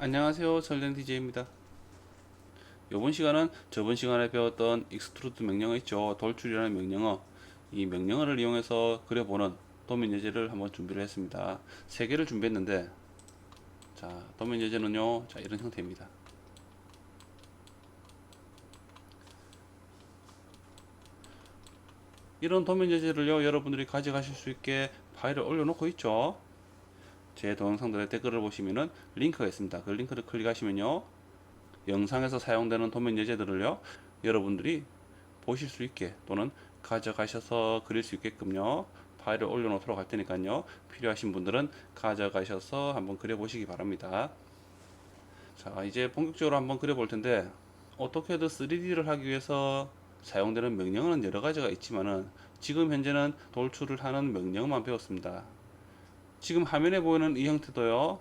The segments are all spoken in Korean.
안녕하세요. 설렌 DJ입니다. 이번 시간은 저번 시간에 배웠던 익스트루드 명령어 있죠. 돌출이라는 명령어. 이 명령어를 이용해서 그려보는 도면 예제를 한번 준비를 했습니다. 세 개를 준비했는데, 자, 도면 예제는요, 자, 이런 형태입니다. 이런 도면 예제를요, 여러분들이 가져가실 수 있게 파일을 올려놓고 있죠. 제 동영상들의 댓글을 보시면은 링크가 있습니다. 그 링크를 클릭하시면요. 영상에서 사용되는 도면 예제들을요. 여러분들이 보실 수 있게 또는 가져가셔서 그릴 수 있게끔요. 파일을 올려놓도록 할 테니까요. 필요하신 분들은 가져가셔서 한번 그려보시기 바랍니다. 자, 이제 본격적으로 한번 그려볼 텐데 어떻게든 3D를 하기 위해서 사용되는 명령어는 여러 가지가 있지만은 지금 현재는 돌출을 하는 명령어만 배웠습니다. 지금 화면에 보이는 이 형태도요.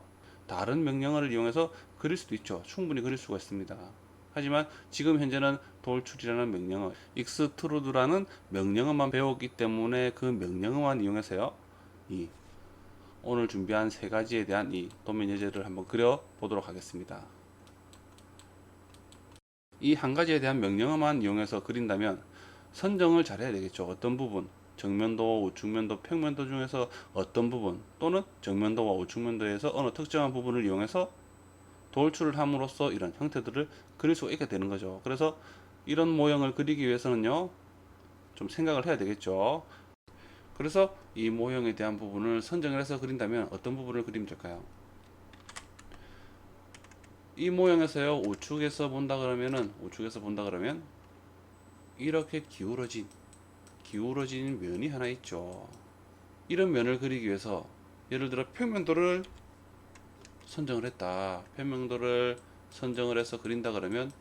다른 명령어를 이용해서 그릴 수도 있죠. 충분히 그릴 수가 있습니다. 하지만 지금 현재는 돌출이라는 명령어, extrude라는 명령어만 배웠기 때문에 그 명령어만 이용해서요. 이 오늘 준비한 세 가지에 대한 이 도면 예제를 한번 그려 보도록 하겠습니다. 이 한 가지에 대한 명령어만 이용해서 그린다면 선정을 잘 해야 되겠죠. 어떤 부분, 정면도, 우측면도, 평면도 중에서 어떤 부분 또는 정면도와 우측면도에서 어느 특정한 부분을 이용해서 돌출을 함으로써 이런 형태들을 그릴 수가 있게 되는 거죠. 그래서 이런 모형을 그리기 위해서는요, 좀 생각을 해야 되겠죠. 그래서 이 모형에 대한 부분을 선정을 해서 그린다면 어떤 부분을 그리면 될까요? 이 모형에서요, 우측에서 본다 그러면은, 우측에서 본다 그러면, 이렇게 기울어진 기울어진 면이 하나 있죠. 이런 면을 그리기 위해서 예를 들어 평면도를 선정을 했다. 평면도를 선정을 해서 그린다 그러면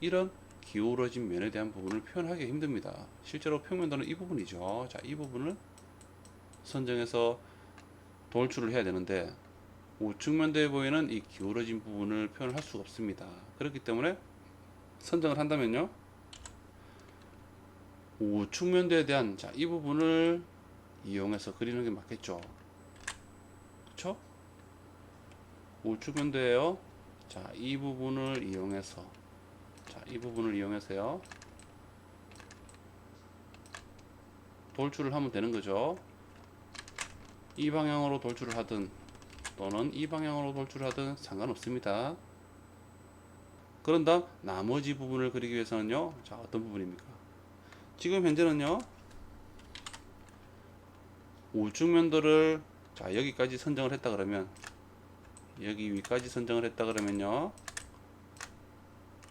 이런 기울어진 면에 대한 부분을 표현하기 힘듭니다. 실제로 평면도는 이 부분이죠. 자, 이 부분을 선정해서 돌출을 해야 되는데 우측 면도에 보이는 이 기울어진 부분을 표현할 수가 없습니다. 그렇기 때문에 선정을 한다면요. 우측 면도에 대한 자, 이 부분을 이용해서 그리는 게 맞겠죠. 그쵸? 우측 면도에요. 자, 이 부분을 이용해서 자, 이 부분을 이용해서요. 돌출을 하면 되는 거죠. 이 방향으로 돌출을 하든 또는 이 방향으로 돌출을 하든 상관없습니다. 그런 다음 나머지 부분을 그리기 위해서는요. 자, 어떤 부분입니까? 지금 현재는요 우측면도를 자 여기까지 선정을 했다 그러면 여기 위까지 선정을 했다 그러면요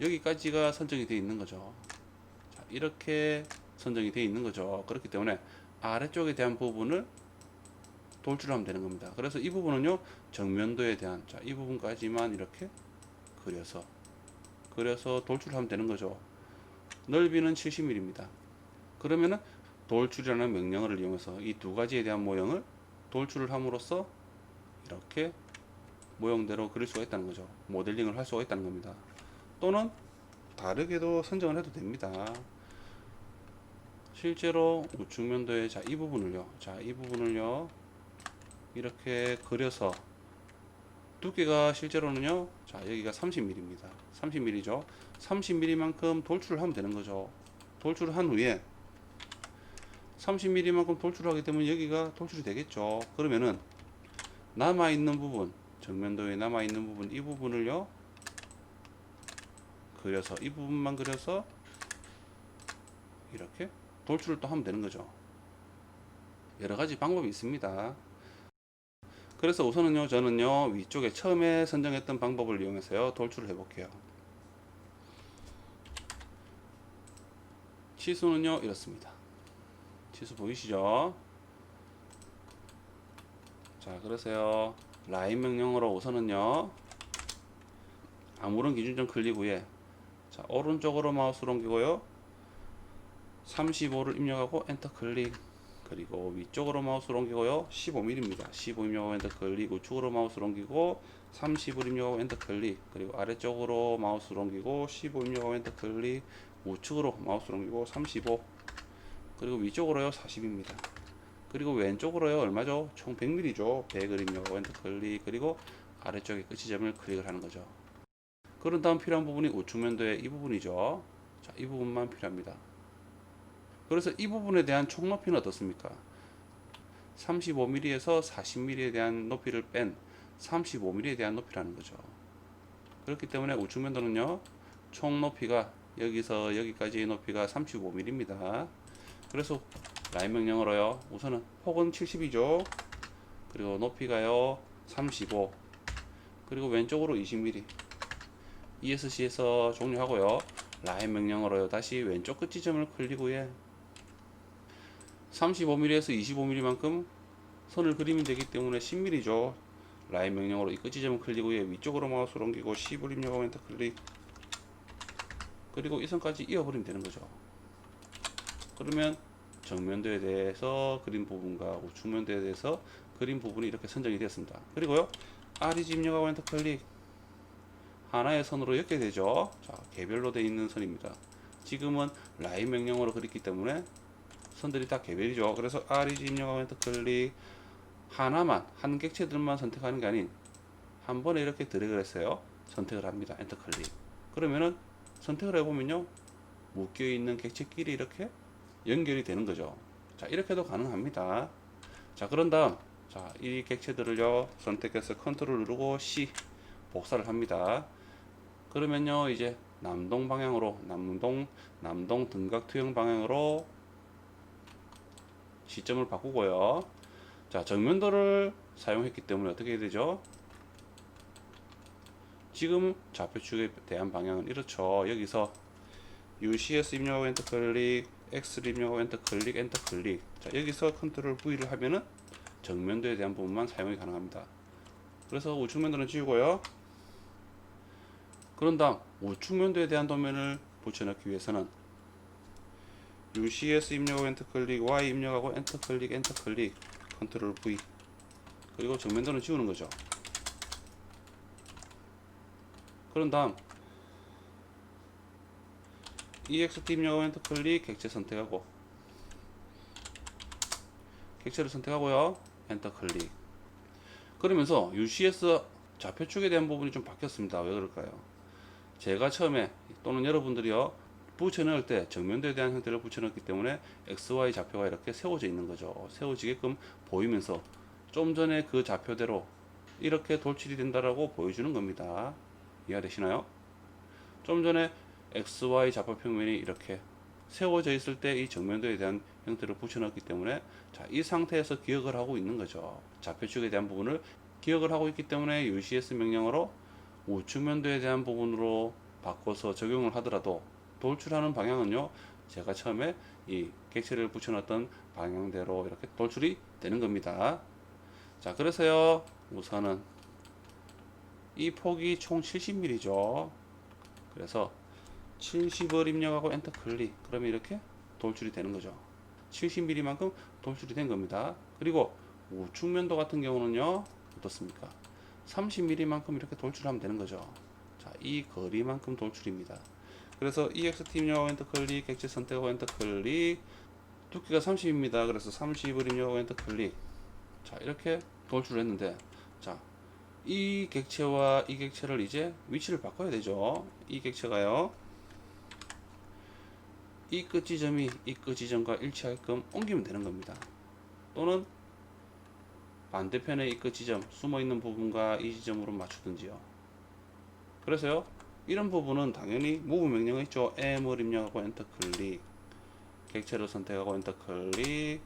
여기까지가 선정이 되어 있는 거죠. 자 이렇게 선정이 되어 있는 거죠. 그렇기 때문에 아래쪽에 대한 부분을 돌출하면 되는 겁니다. 그래서 이 부분은요 정면도에 대한 자 이 부분까지만 이렇게 그려서 그려서 돌출하면 되는 거죠. 넓이는 70mm입니다 그러면은 돌출이라는 명령어를 이용해서 이 두 가지에 대한 모형을 돌출을 함으로써 이렇게 모형대로 그릴 수가 있다는 거죠. 모델링을 할 수가 있다는 겁니다. 또는 다르게도 선정을 해도 됩니다. 실제로 우측 면도의 자, 이 부분을요. 자, 이 부분을요. 이렇게 그려서 두께가 실제로는요. 자, 여기가 30mm입니다. 30mm죠. 30mm만큼 돌출을 하면 되는 거죠. 돌출을 한 후에 30mm만큼 돌출을 하기 때문에 여기가 돌출이 되겠죠. 그러면은 남아있는 부분, 정면도에 남아있는 부분, 이 부분을요. 그려서, 이 부분만 그려서 이렇게 돌출을 또 하면 되는 거죠. 여러 가지 방법이 있습니다. 그래서 우선은요, 저는요, 위쪽에 처음에 선정했던 방법을 이용해서요, 돌출을 해볼게요. 치수는요, 이렇습니다. 치수 보이시죠? 자, 그래서요. 라인 명령으로 우선은요. 아무런 기준점 클릭 후에 자, 오른쪽으로 마우스를 옮기고요. 35를 입력하고 엔터 클릭. 그리고 위쪽으로 마우스를 옮기고요. 15mm입니다. 15 입력하고 엔터 클릭. 우측으로 마우스를 옮기고 30을 입력하고 엔터 클릭. 그리고 아래쪽으로 마우스를 옮기고 15 입력하고 엔터 클릭. 우측으로 마우스를 옮기고 35 그리고 위쪽으로요 40입니다 그리고 왼쪽으로요 얼마죠 총 100mm죠 100을 입력하고 엔터 클릭 그리고 아래쪽에 끝 지점을 클릭을 하는 거죠. 그런 다음 필요한 부분이 우측면도의 이 부분이죠. 자, 이 부분만 필요합니다. 그래서 이 부분에 대한 총 높이는 어떻습니까? 35mm에서 40mm에 대한 높이를 뺀 35mm에 대한 높이라는 거죠. 그렇기 때문에 우측면도는요, 총 높이가 여기서 여기까지의 높이가 35mm입니다. 그래서 라인 명령으로요, 우선은 폭은 70이죠. 그리고 높이가요, 35. 그리고 왼쪽으로 20mm. ESC에서 종료하고요. 라인 명령으로요, 다시 왼쪽 끝 지점을 클릭 후에 35mm에서 25mm만큼 선을 그리면 되기 때문에 10mm죠. 라인 명령으로 이 끝 지점을 클릭 후에 위쪽으로 마우스를 옮기고 10을 입력하고 엔터 클릭. 그리고 이 선까지 이어버리면 되는 거죠. 그러면 정면도에 대해서 그린 부분과 우측면도에 대해서 그린 부분이 이렇게 선정이 되었습니다. 그리고요, REG 입력하고 엔터 클릭. 하나의 선으로 연결되죠. 자, 개별로 되어 있는 선입니다. 지금은 라인 명령으로 그렸기 때문에 선들이 다 개별이죠. 그래서 REG 입력하고 엔터 클릭. 하나만, 한 객체들만 선택하는 게 아닌, 한 번에 이렇게 드래그를 했어요. 선택을 합니다. 엔터 클릭. 그러면은 선택을 해보면요. 묶여 있는 객체끼리 이렇게 연결이 되는 거죠. 자, 이렇게도 가능합니다. 자, 그런 다음, 자, 이 객체들을요, 선택해서 컨트롤 누르고 C 복사를 합니다. 그러면요, 이제 남동 방향으로, 남동, 남동 등각 투영 방향으로 시점을 바꾸고요. 자, 정면도를 사용했기 때문에 어떻게 되죠? 지금 좌표축에 대한 방향은 이렇죠. 여기서 UCS 입력하고 엔터 클릭, X 입력하고 엔터 클릭, 엔터 클릭. 자, 여기서 컨트롤 V를 하면은 정면도에 대한 부분만 사용이 가능합니다. 그래서 우측면도는 지우고요. 그런 다음 우측면도에 대한 도면을 붙여넣기 위해서는 UCS 입력하고 엔터 클릭, Y 입력하고 엔터 클릭, 엔터 클릭, 컨트롤 V. 그리고 정면도는 지우는 거죠. 그런 다음 EXT 입력하고 엔터 클릭, 객체 선택하고 객체를 선택하고요. 엔터 클릭. 그러면서 UCS 좌표축에 대한 부분이 좀 바뀌었습니다. 왜 그럴까요? 제가 처음에 또는 여러분들이요 붙여넣을 때 정면도에 대한 형태를 붙여넣기 때문에 XY 좌표가 이렇게 세워져 있는 거죠. 세워지게끔 보이면서 좀 전에 그 좌표대로 이렇게 돌출이 된다라고 보여주는 겁니다. 이해되시나요? 좀 전에 XY 좌표 평면이 이렇게 세워져 있을 때 이 정면도에 대한 형태를 붙여넣기 때문에 자, 이 상태에서 기억을 하고 있는 거죠. 좌표축에 대한 부분을 기억을 하고 있기 때문에 UCS 명령어로 우측면도에 대한 부분으로 바꿔서 적용을 하더라도 돌출하는 방향은요. 제가 처음에 이 객체를 붙여놨던 방향대로 이렇게 돌출이 되는 겁니다. 자, 그래서요. 우선은 이 폭이 총 70mm죠. 그래서 70을 입력하고 엔터 클릭. 그러면 이렇게 돌출이 되는 거죠. 70mm만큼 돌출이 된 겁니다. 그리고 우측 면도 같은 경우는요. 어떻습니까? 30mm만큼 이렇게 돌출하면 되는 거죠. 자, 이 거리만큼 돌출입니다. 그래서 EXT 입력하고 엔터 클릭, 객체 선택하고 엔터 클릭. 두께가 30입니다. 그래서 30을 입력하고 엔터 클릭. 자, 이렇게 돌출을 했는데, 자, 이 객체와 이 객체를 이제 위치를 바꿔야 되죠. 이 객체가요. 이 끝 지점이 이 끝 지점과 일치하게끔 옮기면 되는 겁니다. 또는 반대편의 이 끝 지점, 숨어 있는 부분과 이 지점으로 맞추든지요. 그래서요, 이런 부분은 당연히 move 명령이 있죠. M을 입력하고 엔터 클릭, 객체를 선택하고 엔터 클릭,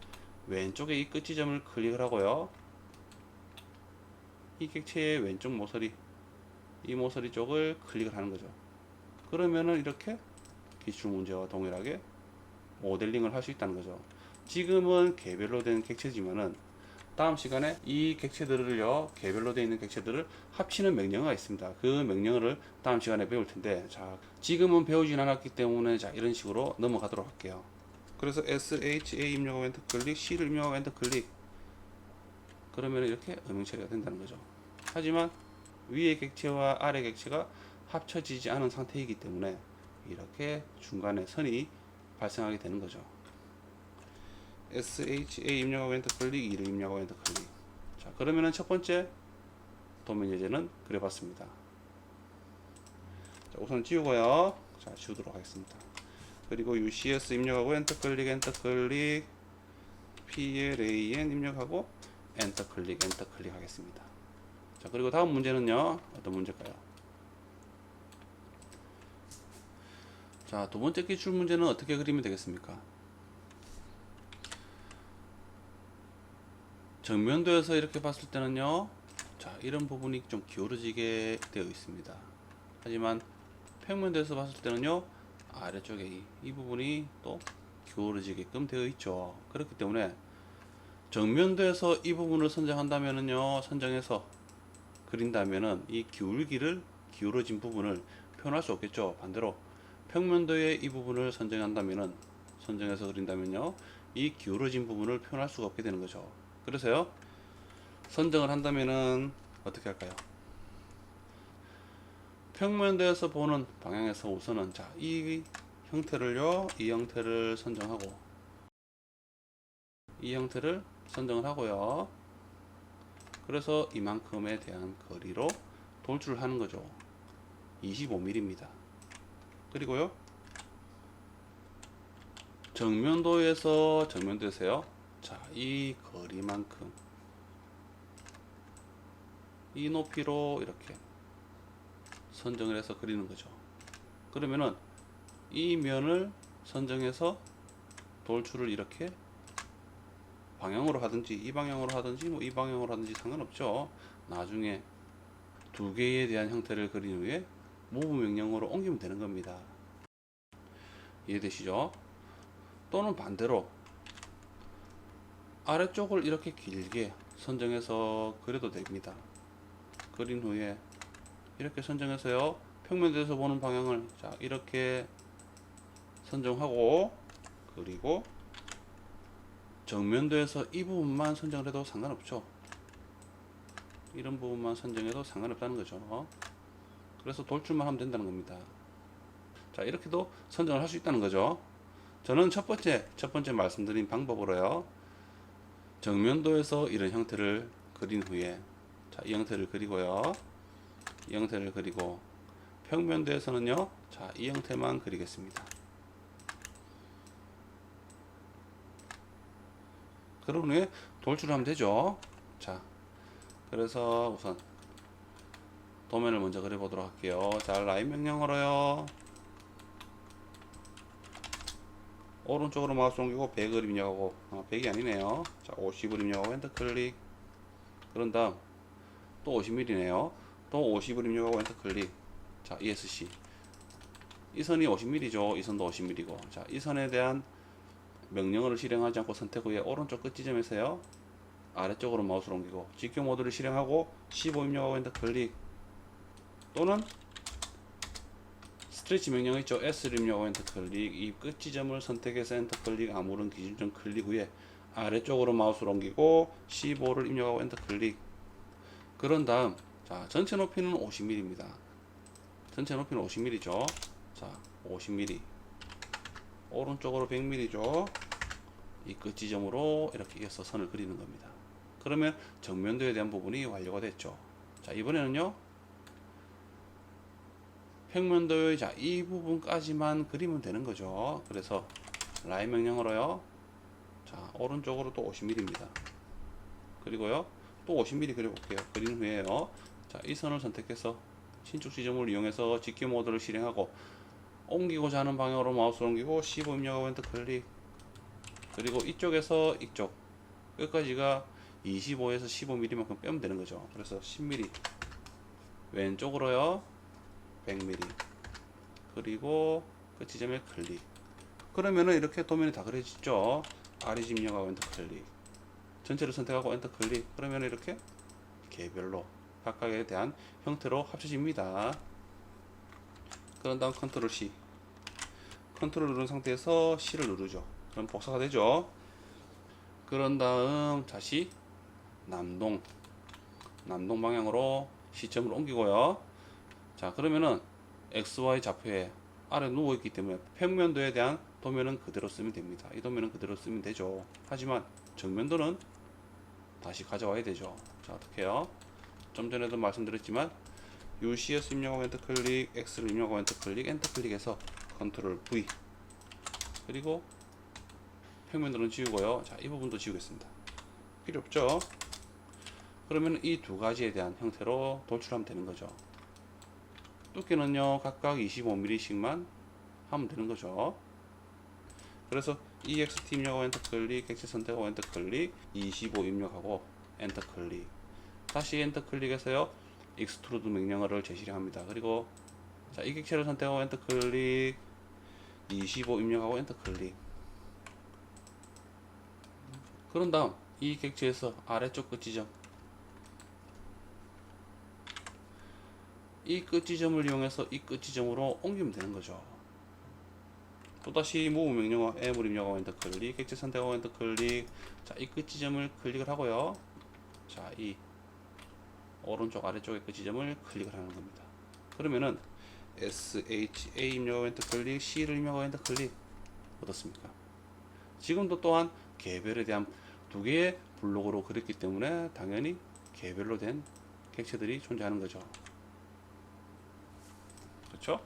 왼쪽에 이 끝 지점을 클릭을 하고요. 이 객체의 왼쪽 모서리, 이 모서리 쪽을 클릭을 하는 거죠. 그러면은 이렇게 기출 문제와 동일하게 모델링을 할 수 있다는 거죠. 지금은 개별로 된 객체지만은 다음 시간에 이 객체들을요 개별로 되어 있는 객체들을 합치는 명령어가 있습니다. 그 명령어를 다음 시간에 배울 텐데 자 지금은 배우진 않았기 때문에 자 이런 식으로 넘어가도록 할게요. 그래서 SHA 입력하고 엔터 클릭, C를 입력하고 엔터 클릭 그러면 이렇게 음영 처리가 된다는 거죠. 하지만 위의 객체와 아래 객체가 합쳐지지 않은 상태이기 때문에 이렇게 중간에 선이 발생하게 되는 거죠. SHA 입력하고 엔터 클릭, 2를 입력하고 엔터 클릭. 자, 그러면은 첫 번째 도면 예제는 그려봤습니다. 자, 우선 지우고요. 자, 지우도록 하겠습니다. 그리고 UCS 입력하고 엔터 클릭 엔터 클릭 PLAN 입력하고 엔터 클릭 엔터 클릭 하겠습니다. 자, 그리고 다음 문제는요. 어떤 문제일까요? 자, 두 번째 기출 문제는 어떻게 그리면 되겠습니까? 정면도에서 이렇게 봤을 때는요. 자, 이런 부분이 좀 기울어지게 되어 있습니다. 하지만 평면도에서 봤을 때는요. 아래쪽에 이, 이 부분이 또 기울어지게끔 되어 있죠. 그렇기 때문에 정면도에서 이 부분을 선정한다면은요. 선정해서 그린다면은 이 기울기를 기울어진 부분을 표현할 수 없겠죠. 반대로 평면도의 이 부분을 선정한다면은 선정해서 그린다면요. 이 기울어진 부분을 표현할 수가 없게 되는 거죠. 그래서요. 선정을 한다면은 어떻게 할까요? 평면도에서 보는 방향에서 우선은 자, 이 형태를요. 이 형태를 선정하고 이 형태를 선정을 하고요. 그래서 이만큼에 대한 거리로 돌출을 하는 거죠. 25mm입니다. 그리고요. 정면도에서 정면도에서요. 자, 이 거리만큼 이 높이로 이렇게 선정을 해서 그리는 거죠. 그러면은 이 면을 선정해서 돌출을 이렇게 방향으로 하든지 이 방향으로 하든지 뭐 이 방향으로 하든지 상관없죠. 나중에 두 개에 대한 형태를 그린 후에 모브 명령으로 옮기면 되는 겁니다. 이해되시죠? 또는 반대로 아래쪽을 이렇게 길게 선정해서 그려도 됩니다. 그린 후에 이렇게 선정해서요. 평면에서 보는 방향을 자 이렇게 선정하고 그리고 정면도에서 이 부분만 선정을 해도 상관없죠. 이런 부분만 선정해도 상관없다는 거죠. 그래서 돌출만 하면 된다는 겁니다. 자, 이렇게도 선정을 할 수 있다는 거죠. 저는 첫 번째, 첫 번째 말씀드린 방법으로요. 정면도에서 이런 형태를 그린 후에, 자, 이 형태를 그리고요. 이 형태를 그리고, 평면도에서는요, 자, 이 형태만 그리겠습니다. 그런 후에 돌출하면 되죠. 자, 그래서 우선 도면을 먼저 그려보도록 할게요. 자, 라인 명령으로요. 오른쪽으로 마우스 옮기고 100을 입력하고, 아, 100이 아니네요. 자, 50을 입력하고 엔터 클릭. 그런 다음, 또 50mm네요. 또 50을 입력하고 엔터 클릭. 자, ESC. 이 선이 50mm죠. 이 선도 50mm고. 자, 이 선에 대한 명령어를 실행하지 않고 선택 후에 오른쪽 끝 지점에서요. 아래쪽으로 마우스를 옮기고 직교 모드를 실행하고 15 입력하고 엔터 클릭 또는 스트레치 명령 있죠. S를 입력하고 엔터 클릭. 이 끝 지점을 선택해서 엔터 클릭 아무런 기준점 클릭 후에 아래쪽으로 마우스를 옮기고 15를 입력하고 엔터 클릭. 그런 다음 자 전체 높이는 50mm입니다. 전체 높이는 50mm죠. 자 50mm 오른쪽으로 100mm죠. 이 끝 지점으로 이렇게 해서 선을 그리는 겁니다. 그러면 정면도에 대한 부분이 완료가 됐죠. 자, 이번에는요. 평면도의 자, 이 부분까지만 그리면 되는 거죠. 그래서 라인 명령으로요. 자, 오른쪽으로 또 50mm입니다. 그리고요. 또 50mm 그려볼게요. 그린 후에요. 자, 이 선을 선택해서 신축 지점을 이용해서 직기 모드를 실행하고 옮기고자 하는 방향으로 마우스를 옮기고 15 입력하고 엔터 클릭 그리고 이쪽에서 이쪽 끝까지가 25에서 15mm만큼 빼면 되는 거죠. 그래서 10mm 왼쪽으로요. 100mm 그리고 그 지점에 클릭. 그러면은 이렇게 도면이 다 그려지죠. 아래 입력하고 엔터 클릭. 전체를 선택하고 엔터 클릭. 그러면 이렇게 개별로 각각에 대한 형태로 합쳐집니다. 그런 다음 컨트롤 C. 컨트롤 누른 상태에서 C를 누르죠. 그럼 복사가 되죠. 그런 다음 다시 남동 남동 방향으로 시점을 옮기고요. 자 그러면은 XY 좌표에 아래 누워 있기 때문에 평면도에 대한 도면은 그대로 쓰면 됩니다. 이 도면은 그대로 쓰면 되죠. 하지만 정면도는 다시 가져와야 되죠. 자 어떻게 해요? 좀 전에도 말씀드렸지만 UCS 입력하고 엔터 클릭, X를 입력하고 엔터 클릭, 엔터 클릭해서 컨트롤 V 그리고 평면도는 지우고요. 자, 이 부분도 지우겠습니다. 필요 없죠? 그러면 이 두 가지에 대한 형태로 돌출하면 되는 거죠. 두께는요, 각각 25mm씩만 하면 되는 거죠. 그래서 EXT 입력하고 엔터 클릭, 객체 선택하고 엔터 클릭, 25 입력하고 엔터 클릭. 다시 엔터 클릭해서요, 익스트루드 명령어를 제시합니다. 그리고 자, 이 객체를 선택하고 엔터 클릭, 25 입력하고 엔터 클릭. 그런 다음 이 객체에서 아래쪽 끝 지점 이 끝 지점을 이용해서 이 끝 지점으로 옮기면 되는 거죠. 또다시 move 명령어 M을 입력하고 엔터 클릭, 객체 선택하고 엔터 클릭. 자, 이 끝 지점을 클릭을 하고요. 자, 이 오른쪽 아래쪽의 끝 지점을 클릭을 하는 겁니다. 그러면은 SHA 입력하고 엔터 클릭, C를 입력하고 엔터 클릭 어떻습니까? 지금도 또한 개별에 대한 두 개의 블록으로 그렸기 때문에 당연히 개별로 된 객체들이 존재하는 거죠. 그렇죠?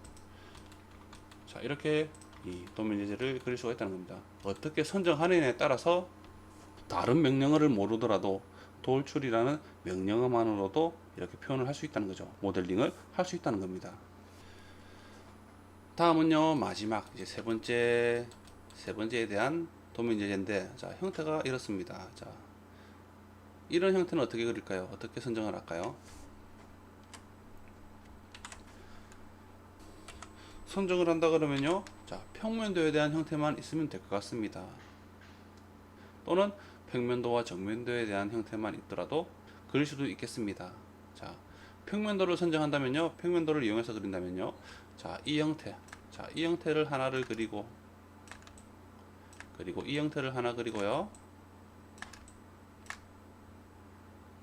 자 이렇게 이 예제를 그릴 수가 있다는 겁니다. 어떻게 선정하느냐에 따라서 다른 명령어를 모르더라도 돌출이라는 명령어만으로도 이렇게 표현을 할 수 있다는 거죠. 모델링을 할 수 있다는 겁니다. 다음은요 마지막 이제 세 번째 세 번째에 대한 도면 예제인데 자 형태가 이렇습니다. 자 이런 형태는 어떻게 그릴까요? 어떻게 선정을 할까요? 선정을 한다 그러면요 자 평면도에 대한 형태만 있으면 될 것 같습니다. 또는 평면도와 정면도에 대한 형태만 있더라도 그릴 수도 있겠습니다. 자 평면도를 선정한다면요 평면도를 이용해서 그린다면요 자 이 형태 자 이 형태를 하나를 그리고 그리고 이 형태를 하나 그리고요.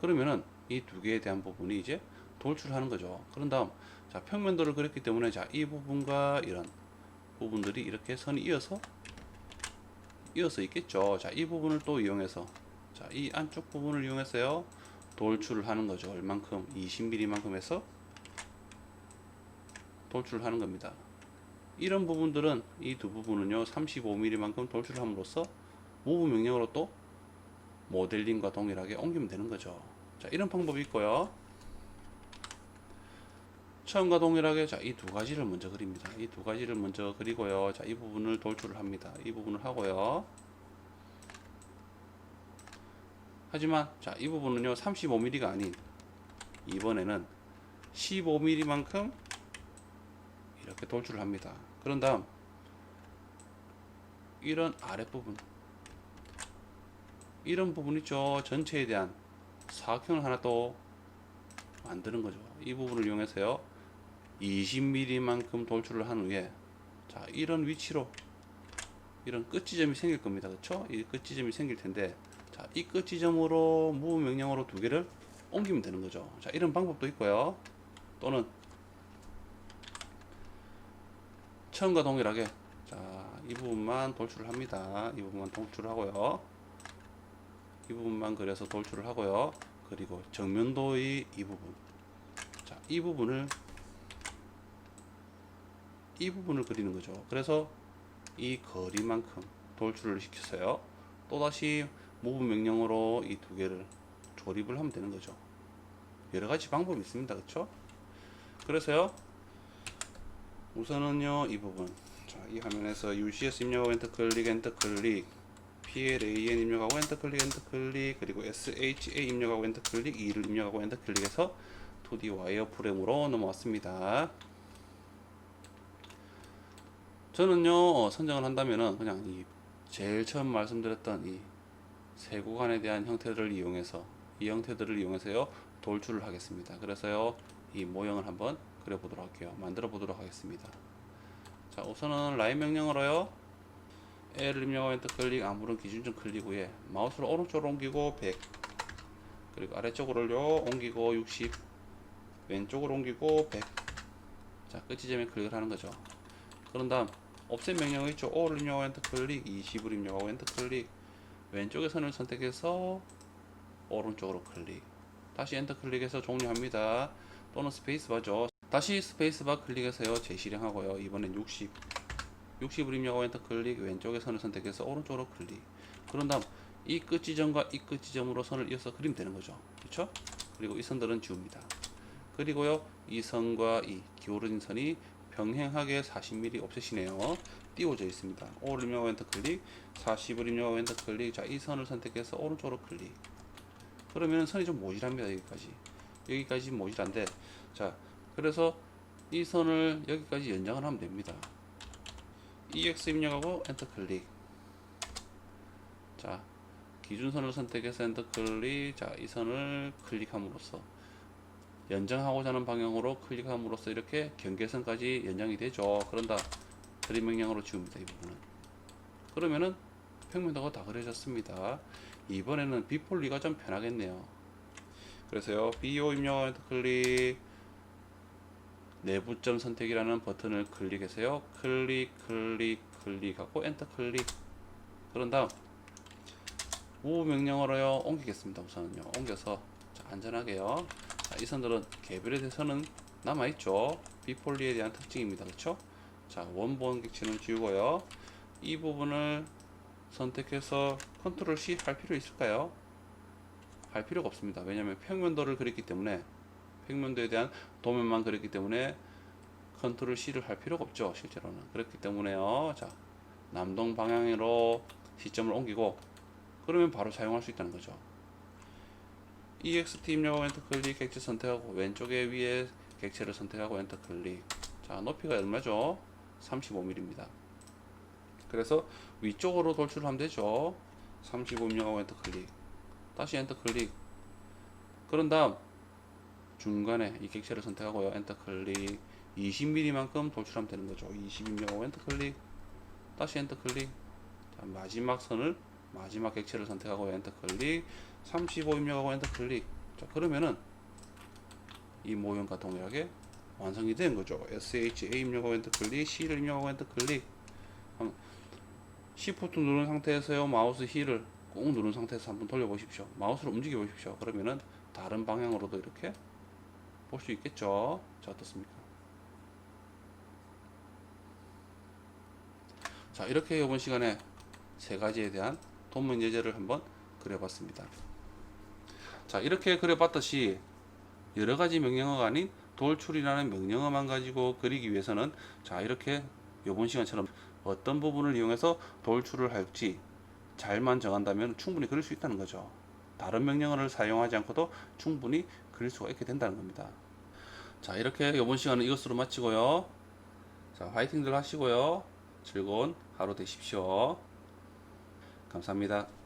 그러면은 이 두 개에 대한 부분이 이제 돌출하는 거죠. 그런 다음 자 평면도를 그렸기 때문에 자 이 부분과 이런 부분들이 이렇게 선이 이어서 이어서 있겠죠. 자이 부분을 또 이용해서 자이 안쪽 부분을 이용해서요 돌출을 하는 거죠. 얼만큼 20mm만큼 해서 돌출을 하는 겁니다. 이런 부분들은 이 두 부분은요 35mm만큼 돌출함으로써 무브 명령으로 또 모델링과 동일하게 옮기면 되는 거죠 자 이런 방법이 있고요 처음과 동일하게 자 이 두 가지를 먼저 그립니다 이 두 가지를 먼저 그리고요 자 이 부분을 돌출을 합니다 이 부분을 하고요 하지만 자 이 부분은요 35mm가 아닌 이번에는 15mm만큼 이렇게 돌출을 합니다. 그런 다음 이런 아랫부분 이런 부분 있죠. 전체에 대한 사각형을 하나 또 만드는 거죠. 이 부분을 이용해서요. 20mm만큼 돌출을 한 후에 자 이런 위치로 이런 끝 지점이 생길 겁니다. 그렇죠? 이끝 지점이 생길 텐데 자이 끝 지점으로 무브 명령어로 두 개를 옮기면 되는 거죠. 자 이런 방법도 있고요. 또는 처음과 동일하게 자이 부분만 돌출을 합니다 이 부분만 돌출을 하고요 이 부분만 그려서 돌출을 하고요 그리고 정면도의 이 부분 자이 부분을 이 부분을 그리는 거죠. 그래서 이 거리만큼 돌출을 시켰어요. 또다시 무브 명령으로 이 두 개를 조립을 하면 되는 거죠. 여러 가지 방법이 있습니다. 그렇죠 그래서요 우선은요 이 부분. 자 이 화면에서 UCS 입력하고 엔터 클릭 엔터 클릭. PLAN 입력하고 엔터 클릭 엔터 클릭. 그리고 SHA 입력하고 엔터 클릭. 2를 입력하고 엔터 클릭해서 2D 와이어 프레임으로 넘어왔습니다 저는요 어, 선정을 한다면은 그냥 이 제일 처음 말씀드렸던 이 세 구간에 대한 형태들을 이용해서 이 형태들을 이용해서요 돌출을 하겠습니다 그래서요 이 모형을 한번 그려 보도록 할게요. 만들어 보도록 하겠습니다. 자, 우선은 라인 명령으로요. L을 입력하고 엔터 클릭, 아무런 기준점 클릭 후에 마우스를 오른쪽으로 옮기고 100 그리고 아래쪽으로요 옮기고 60 왼쪽으로 옮기고 100 자, 끝 지점에 클릭을 하는 거죠. 그런 다음 옵셋 명령 있죠. O를 입력하고 엔터 클릭, 20을 입력하고 엔터 클릭 왼쪽의 선을 선택해서 오른쪽으로 클릭 다시 엔터 클릭해서 종료합니다. 또는 스페이스바죠. 다시 스페이스바 클릭해서요. 재실행하고요. 이번엔 60. 60을 입력하고 엔터 클릭 왼쪽에 선을 선택해서 오른쪽으로 클릭. 그런 다음 이 끝 지점과 이 끝 지점으로 선을 이어서 그리면 되는 거죠. 그렇죠? 그리고 이 선들은 지웁니다. 그리고요. 이 선과 이 기울어진 선이 병행하게 40mm 없애시네요. 띄워져 있습니다. 5를 입력하고 엔터 클릭, 40을 입력하고 엔터 클릭. 자, 이 선을 선택해서 오른쪽으로 클릭. 그러면 선이 좀 모질합니다. 여기까지. 여기까지 모질한데, 자, 그래서 이 선을 여기까지 연장을 하면 됩니다. EX 입력하고 엔터 클릭. 자, 기준선을 선택해서 엔터 클릭. 자, 이 선을 클릭함으로써 연장하고자 하는 방향으로 클릭함으로써 이렇게 경계선까지 연장이 되죠. 그런다 그림 명령으로 지웁니다. 이 부분은. 그러면은 평면도가 다 그려졌습니다. 이번에는 비폴리가 좀 편하겠네요. 그래서요. BO 입력 엔터 클릭 내부점 선택이라는 버튼을 클릭해서요. 클릭 클릭 클릭하고 엔터 클릭 그런 다음 우 명령어로요 옮기겠습니다. 우선은요. 옮겨서 자, 안전하게요. 자, 이 선들은 개별에 대해서는 남아있죠. 비폴리에 대한 특징입니다. 그렇죠? 자, 원본 객체는 지우고요. 이 부분을 선택해서 컨트롤 C 할 필요 있을까요? 할 필요가 없습니다. 왜냐하면 평면도를 그렸기 때문에 평면도에 대한 도면만 그렸기 때문에 컨트롤 C를 할 필요가 없죠. 실제로는 그렇기 때문에요. 자, 남동 방향으로 시점을 옮기고 그러면 바로 사용할 수 있다는 거죠. EXT 입력 엔터 클릭 객체 선택하고 왼쪽에 위에 객체를 선택하고 엔터 클릭. 자, 높이가 얼마죠? 35mm입니다. 그래서 위쪽으로 돌출을 하면 되죠. 35 입력하고 엔터 클릭. 다시 엔터 클릭. 그런 다음 중간에 이 객체를 선택하고요. 엔터 클릭. 20mm만큼 돌출하면 되는 거죠. 20 입력하고 엔터 클릭. 다시 엔터 클릭. 자, 마지막 선을 마지막 객체를 선택하고 엔터 클릭. 35 입력하고 엔터 클릭. 자, 그러면은 이 모형과 동일하게 완성이 된 거죠. SHA 입력하고 엔터 클릭, C를 입력하고 엔터 클릭. Shift 누른 상태에서요 마우스 힐을 꾹 누른 상태에서 한번 돌려보십시오. 마우스를 움직여 보십시오. 그러면은 다른 방향으로도 이렇게 볼 수 있겠죠. 자 어떻습니까? 자 이렇게 이번 시간에 세 가지에 대한 돈문 예제를 한번 그려봤습니다. 자 이렇게 그려봤듯이 여러 가지 명령어가 아닌 돌출이라는 명령어만 가지고 그리기 위해서는 자 이렇게 이번 시간처럼 어떤 부분을 이용해서 돌출을 할지 잘만 정한다면 충분히 그릴 수 있다는 거죠. 다른 명령어를 사용하지 않고도 충분히 그릴 수가 있게 된다는 겁니다. 자 이렇게 이번 시간은 이것으로 마치고요. 자 화이팅들 하시고요. 즐거운 하루 되십시오. 감사합니다.